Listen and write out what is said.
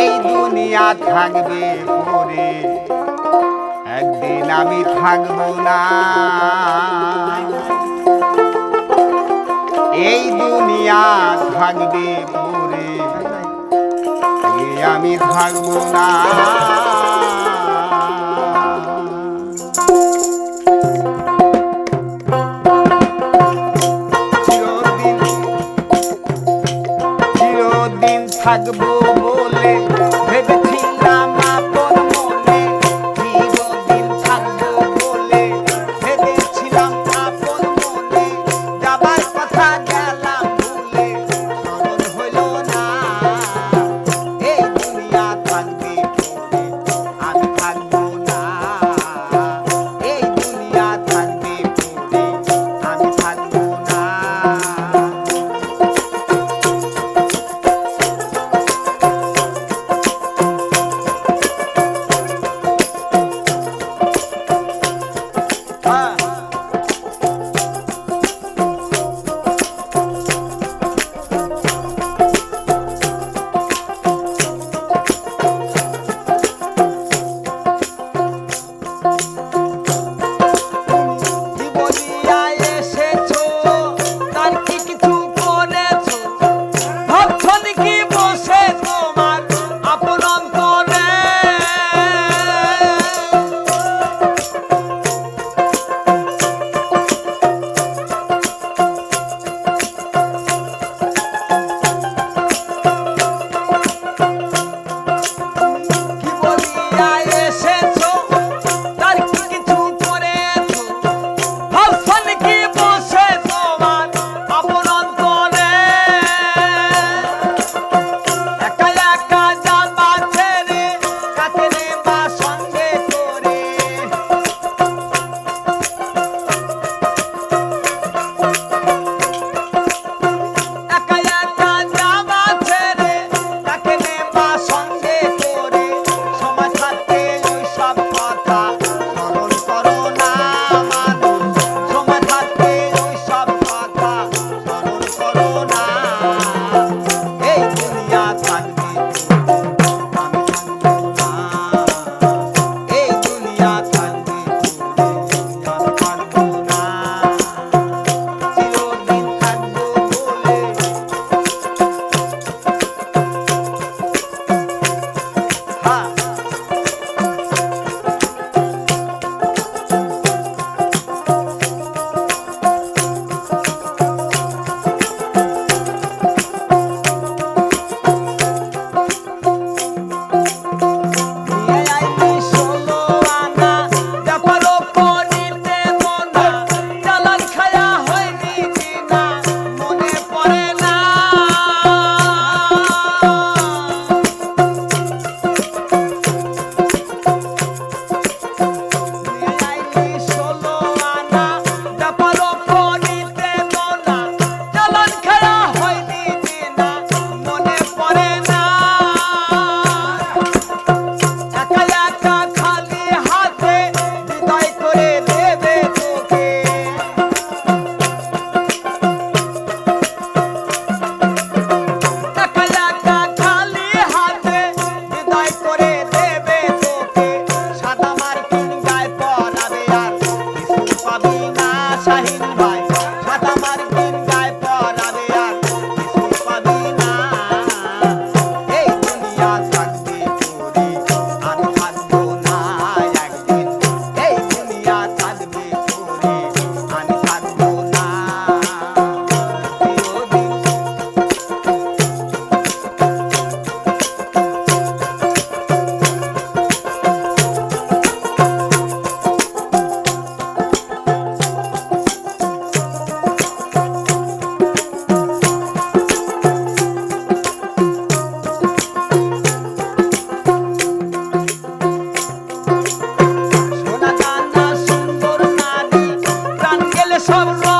এই দুনিয়া থাকবে পরে। একদিন আমি থাকব না। এই দুনিয়া থাকবে পরে। আমি থাকব না। থাকব সব